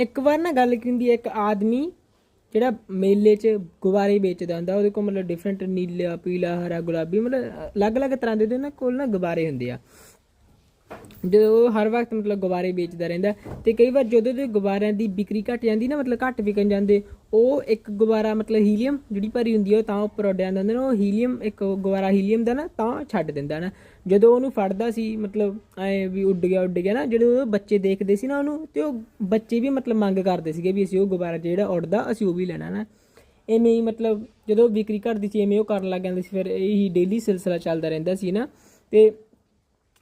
ਇੱਕ ਵਾਰ ਨਾ ਗੱਲ ਕੀ ਹੁੰਦੀ ਹੈ, ਇੱਕ ਆਦਮੀ ਜਿਹੜਾ ਮੇਲੇ 'ਚ ਗੁਬਾਰੇ ਵੇਚਦਾ ਹੁੰਦਾ, ਉਹਦੇ ਕੋਲ ਮਤਲਬ ਡਿਫਰੈਂਟ ਨੀਲਾ, ਪੀਲਾ, ਹਰਾ, ਗੁਲਾਬੀ ਮਤਲਬ ਅਲੱਗ-ਅਲੱਗ ਤਰ੍ਹਾਂ ਦੇ ਉਹਦੇ ਨਾ ਕੋਲ ਨਾ ਗੁਬਾਰੇ ਹੁੰਦੇ ਆ। ਜਦੋਂ ਉਹ ਹਰ ਵਕਤ ਮਤਲਬ ਗੁਬਾਰੇ ਵੇਚਦਾ ਰਹਿੰਦਾ ਤੇ ਕਈ ਵਾਰ ਜਦੋਂ ਦੇ ਗੁਬਾਰਿਆਂ ਦੀ ਵਿਕਰੀ ਘਟ ਜਾਂਦੀ ਨਾ, ਮਤਲਬ ਘੱਟ ਵਿਕਣ ਜਾਂਦੇ, ਉਹ ਇੱਕ ਗੁਬਾਰਾ ਮਤਲਬ ਹੀਲੀਅਮ ਜਿਹੜੀ ਭਰੀ ਹੁੰਦੀ ਹੈ ਉਹ ਤਾਂ ਉੱਪਰ ਉੱਡ ਜਾਂਦਾ ਹੁੰਦਾ ਨਾ, ਉਹ ਹੀਲੀਅਮ ਇੱਕ ਗੁਬਾਰਾ ਹੀਲੀਅਮ ਦਾ ਨਾ, ਤਾਂ ਛੱਡ ਦਿੰਦਾ ਨਾ। ਜਦੋਂ ਉਹਨੂੰ ਫੜਦਾ ਸੀ, ਮਤਲਬ ਐ ਵੀ ਉੱਡ ਗਿਆ ਉੱਡ ਗਿਆ ਨਾ ਜਦੋਂ ਉਹ ਬੱਚੇ ਦੇਖਦੇ ਸੀ ਨਾ ਉਹਨੂੰ, ਤੇ ਉਹ ਬੱਚੇ ਵੀ ਮਤਲਬ ਮੰਗ ਕਰਦੇ ਸੀਗੇ ਵੀ ਅਸੀਂ ਉਹ ਗੁਬਾਰਾ ਜਿਹੜਾ ਉੱਡਦਾ, ਅਸੀਂ ਉਹ ਵੀ ਲੈਣਾ ਨਾ। ਐਵੇਂ ਹੀ ਮਤਲਬ ਜਦੋਂ ਵਿਕਰੀ ਘਟਦੀ ਸੀ, ਐਵੇਂ ਉਹ ਕਰਨ ਲੱਗ ਜਾਂਦੇ ਸੀ, ਫਿਰ ਇਹੀ ਡੇਲੀ ਸਿਲਸਿਲਾ ਚੱਲਦਾ ਰਹਿੰਦਾ ਸੀ ਨਾ। ਤੇ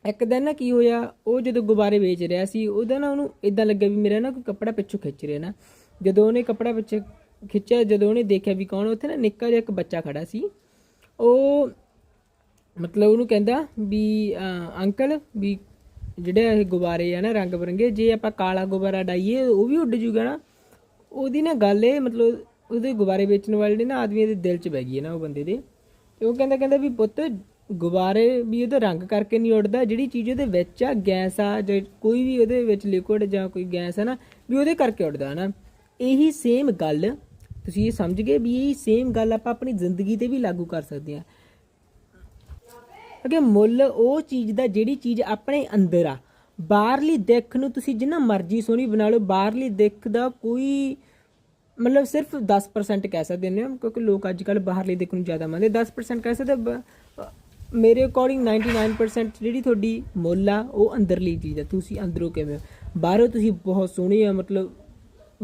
ਇੱਕ ਦਿਨ ਨਾ ਕੀ ਹੋਇਆ, ਉਹ ਜਦੋਂ ਗੁਬਾਰੇ ਵੇਚ ਰਿਹਾ ਸੀ, ਉਹਦਾ ਨਾ ਉਹਨੂੰ ਇਦਾਂ ਲੱਗਿਆ ਵੀ ਮੇਰਾ ਨਾ ਕੋਈ ਕੱਪੜਾ ਪਿੱਛੋਂ ਖਿੱਚ ਰਿਹਾ ਨਾ। ਜਦੋਂ ਉਹਨੇ ਕੱਪੜਾ ਪਿੱਛੇ ਖਿੱਚਿਆ, ਜਦੋਂ ਉਹਨੇ ਦੇਖਿਆ ਵੀ ਕੌਣ ਉੱਥੇ ਨਾ ਨਿੱਕਾ ਜਿਹਾ ਇੱਕ ਬੱਚਾ ਖੜਾ ਸੀ। ਉਹ ਮਤਲਬ ਉਹਨੂੰ ਕਹਿੰਦਾ ਵੀ ਅੰਕਲ ਵੀ ਜਿਹੜੇ ਇਹ ਗੁਬਾਰੇ ਆ ਨਾ ਰੰਗ ਬਰੰਗੇ, ਜੇ ਆਪਾਂ ਕਾਲਾ ਗੁਬਾਰਾ ਡਾਈਏ, ਉਹ ਵੀ ਉੱਡ ਜੂਗਾ ਨਾ। ਉਹਦੀ ਨਾ ਗੱਲ ਇਹ ਮਤਲਬ ਉਹਦੇ ਗੁਬਾਰੇ ਵੇਚਣ ਵਾਲੇ ਨੇ ਨਾ ਆਦਮੀ ਦੇ ਦਿਲ 'ਚ ਬੈ ਗਈ ਹੈ ਨਾ ਉਹ ਬੰਦੇ ਦੇ। ਤੇ ਉਹ ਕਹਿੰਦਾ ਕਹਿੰਦਾ ਵੀ ਪੁੱਤ ਗੁਬਾਰੇ ਵੀ ਉਹਦਾ ਰੰਗ ਕਰਕੇ ਨਹੀਂ ਉੱਡਦਾ। ਜਿਹੜੀ ਚੀਜ਼ ਉਹਦੇ ਵਿੱਚ ਆ, ਗੈਸ ਆ, ਜਾਂ ਕੋਈ ਵੀ ਉਹਦੇ ਵਿੱਚ ਲਿਕੁਇਡ ਜਾਂ ਕੋਈ ਗੈਸ ਆ ਨਾ, ਵੀ ਉਹਦੇ ਕਰਕੇ ਉੱਡਦਾ ਹੈ ਨਾ। ਇਹੀ ਸੇਮ ਗੱਲ, ਤੁਸੀਂ ਇਹ ਸਮਝ ਗਏ ਵੀ ਇਹ ਸੇਮ ਗੱਲ ਆਪਾਂ ਆਪਣੀ ਜ਼ਿੰਦਗੀ ਤੇ ਵੀ ਲਾਗੂ ਕਰ ਸਕਦੇ ਹਾਂ ਅਗੇ ਮੁੱਲ, ਉਹ ਚੀਜ਼ ਦਾ ਜਿਹੜੀ ਚੀਜ਼ ਆਪਣੇ ਅੰਦਰ ਆ, ਬਾਹਰਲੀ ਦਿੱਖ ਨੂੰ ਤੁਸੀਂ ਜਿੰਨਾ ਮਰਜ਼ੀ ਸੋਹਣੀ ਬਣਾ ਲਓ, ਬਾਹਰਲੀ ਦਿੱਖ ਦਾ ਕੋਈ ਮਤਲਬ ਸਿਰਫ 10% ਕਹਿ ਸਕਦੇ ਨੇ, ਕਿਉਂਕਿ ਲੋਕ ਅੱਜ ਕੱਲ ਬਾਹਰਲੀ ਦਿੱਖ ਨੂੰ ਜ਼ਿਆਦਾ ਮੰਨਦੇ 10% ਕਹਿ ਸਕਦੇ ਮੇਰੇ ਅਕੋਰਡਿੰਗ 99% ਜਿਹੜੀ ਤੁਹਾਡੀ ਮੁੱਲ ਆ, ਉਹ ਅੰਦਰਲੀ ਚੀਜ਼ ਆ। ਤੁਸੀਂ ਅੰਦਰੋਂ ਕਿਵੇਂ ਹੋ? ਬਾਹਰੋਂ ਤੁਸੀਂ ਬਹੁਤ ਸੋਹਣੇ ਆ, ਮਤਲਬ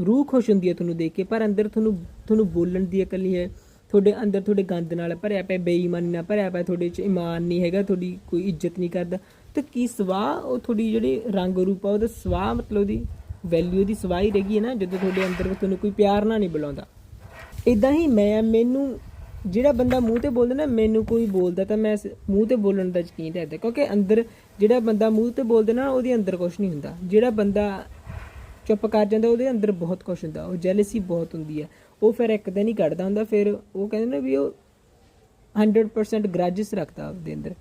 ਰੂਹ ਖੁਸ਼ ਹੁੰਦੀ ਹੈ ਤੁਹਾਨੂੰ ਦੇਖ ਕੇ, ਪਰ ਅੰਦਰ ਤੁਹਾਨੂੰ ਤੁਹਾਨੂੰ ਬੋਲਣ ਦੀ ਅਕਲ ਨਹੀਂ ਹੈ। ਤੁਹਾਡੇ ਅੰਦਰ ਤੁਹਾਡੇ ਗੰਦ ਨਾਲ ਭਰਿਆ ਪਿਆ, ਬੇਈਮਾਨੀ ਨਾਲ ਭਰਿਆ ਪਿਆ, ਤੁਹਾਡੇ ਚ ਇਮਾਨ ਨਹੀਂ ਹੈਗਾ, ਤੁਹਾਡੀ ਕੋਈ ਇੱਜ਼ਤ ਨਹੀਂ ਕਰਦਾ। ਤੇ ਕੀ ਸਵਾਹ ਉਹ ਤੁਹਾਡੀ ਜਿਹੜੀ ਰੰਗ ਰੂਪ ਆ, ਉਹਦਾ ਸਵਾਹ ਮਤਲਬ ਉਹਦੀ ਵੈਲਿਊ ਦੀ ਸਵਾਹ ਹੀ ਰਹਿ ਗਈ ਹੈ ਨਾ, ਜਦੋਂ ਤੁਹਾਡੇ ਅੰਦਰ ਤੁਹਾਨੂੰ ਕੋਈ ਪਿਆਰ ਨਾਲ ਨਹੀਂ ਬੁਲਾਉਂਦਾ। ਇਦਾਂ ਹੀ ਮੈਂ, ਮੈਨੂੰ ਜਿਹੜਾ ਬੰਦਾ ਮੂੰਹ ਤੇ ਬੋਲਦਾ ਨਾ, ਮੈਨੂੰ ਕੋਈ ਬੋਲਦਾ ਤਾਂ ਮੈਂ ਸ- ਮੂੰਹ ਤੇ ਬੋਲਣ ਦਾ ਯਕੀਨ ਰੱਖਦਾ। ਕਿਉਂਕਿ ਅੰਦਰ ਜਿਹੜਾ ਬੰਦਾ ਮੂੰਹ ਤੇ ਬੋਲਦਾ ਨਾ, ਉਹਦੇ ਅੰਦਰ ਕੁਝ ਨਹੀਂ ਹੁੰਦਾ। ਜਿਹੜਾ ਬੰਦਾ ਚੁੱਪ ਕਰ ਜਾਂਦਾ, ਉਹਦੇ ਅੰਦਰ ਬਹੁਤ ਕੁਝ ਹੁੰਦਾ। ਉਹ ਜੈਲਸੀ ਬਹੁਤ ਹੁੰਦੀ ਹੈ। ਉਹ ਫਿਰ ਇੱਕ ਦਿਨ ਹੀ ਕੱਢਦਾ ਹੁੰਦਾ, ਫਿਰ ਉਹ ਕਹਿੰਦੇ ਨੇ ਵੀ ਉਹ 100% ਗ੍ਰਜਸ ਰੱਖਦਾ ਉਹਦੇ ਅੰਦਰ।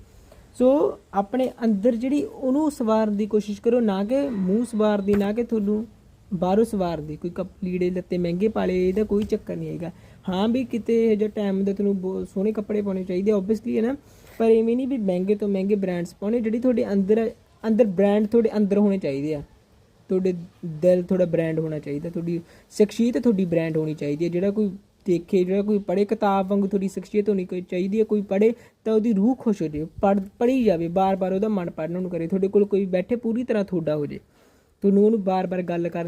ਸੋ ਆਪਣੇ ਅੰਦਰ ਜਿਹੜੀ ਉਹਨੂੰ ਸਵਾਰਨ ਦੀ ਕੋਸ਼ਿਸ਼ ਕਰੋ, ਨਾ ਕਿ ਮੂੰਹ ਸਵਾਰ ਦੀ ਨਾ ਕਿ ਤੁਹਾਨੂੰ ਬਾਹਰੋਂ ਸਵਾਰ ਦੀ, ਕੋਈ ਕੱਪ ਲੀੜੇ ਲੱਤੇ ਮਹਿੰਗੇ ਪਾਲੇ, ਇਹਦਾ ਕੋਈ ਚੱਕਰ ਨਹੀਂ ਹੈਗਾ। ਹਾਂ ਵੀ ਕਿਤੇ ਇਹ ਜੋ ਟਾਈਮ ਦਾ ਤੁਹਾਨੂੰ ਬਹੁਤ ਸੋਹਣੇ ਕੱਪੜੇ ਪਾਉਣੇ ਚਾਹੀਦੇ ਆਬਵੀਅਸਲੀ ਹੈ ਨਾ, ਪਰ ਐਵੇਂ ਨਹੀਂ ਵੀ ਮਹਿੰਗੇ ਤੋਂ ਮਹਿੰਗੇ ਬ੍ਰਾਂਡਸ ਪਾਉਣੇ, ਜਿਹੜੀ ਤੁਹਾਡੇ ਅੰਦਰ ਅੰਦਰ ਬ੍ਰਾਂਡ ਤੁਹਾਡੇ ਅੰਦਰ ਹੋਣੇ ਚਾਹੀਦੇ ਆ। ਤੁਹਾਡੇ ਦਿਲ ਤੁਹਾਡਾ ਬ੍ਰਾਂਡ ਹੋਣਾ ਚਾਹੀਦਾ, ਤੁਹਾਡੀ ਸ਼ਖਸੀਅਤ ਤੁਹਾਡੀ ਬ੍ਰਾਂਡ ਹੋਣੀ ਚਾਹੀਦੀ ਹੈ। ਜਿਹੜਾ ਕੋਈ ਦੇਖੇ, ਜਿਹੜਾ ਕੋਈ ਪੜ੍ਹੇ ਕਿਤਾਬ ਵਾਂਗੂ ਤੁਹਾਡੀ ਸ਼ਖਸੀਅਤ ਹੋਣੀ ਕੋਈ ਚਾਹੀਦੀ ਹੈ, ਕੋਈ ਪੜ੍ਹੇ ਤਾਂ ਉਹਦੀ ਰੂਹ ਖੁਸ਼ ਹੋ ਜਾਵੇ ਪੜ੍ਹ, ਪੜ੍ਹੀ ਜਾਵੇ, ਬਾਰ-ਬਾਰ ਉਹਦਾ ਮਨ ਪੜ੍ਹਨ ਨੂੰ ਕਰੇ। ਤੁਹਾਡੇ ਕੋਲ ਕੋਈ ਬੈਠੇ ਪੂਰੀ ਤਰ੍ਹਾਂ ਤੁਹਾਡਾ ਹੋ ਜਾਵੇ ਤੁਹਾਨੂੰ ਉਹਨੂੰ ਬਾਰ-ਬਾਰ ਗੱਲ ਕਰਨ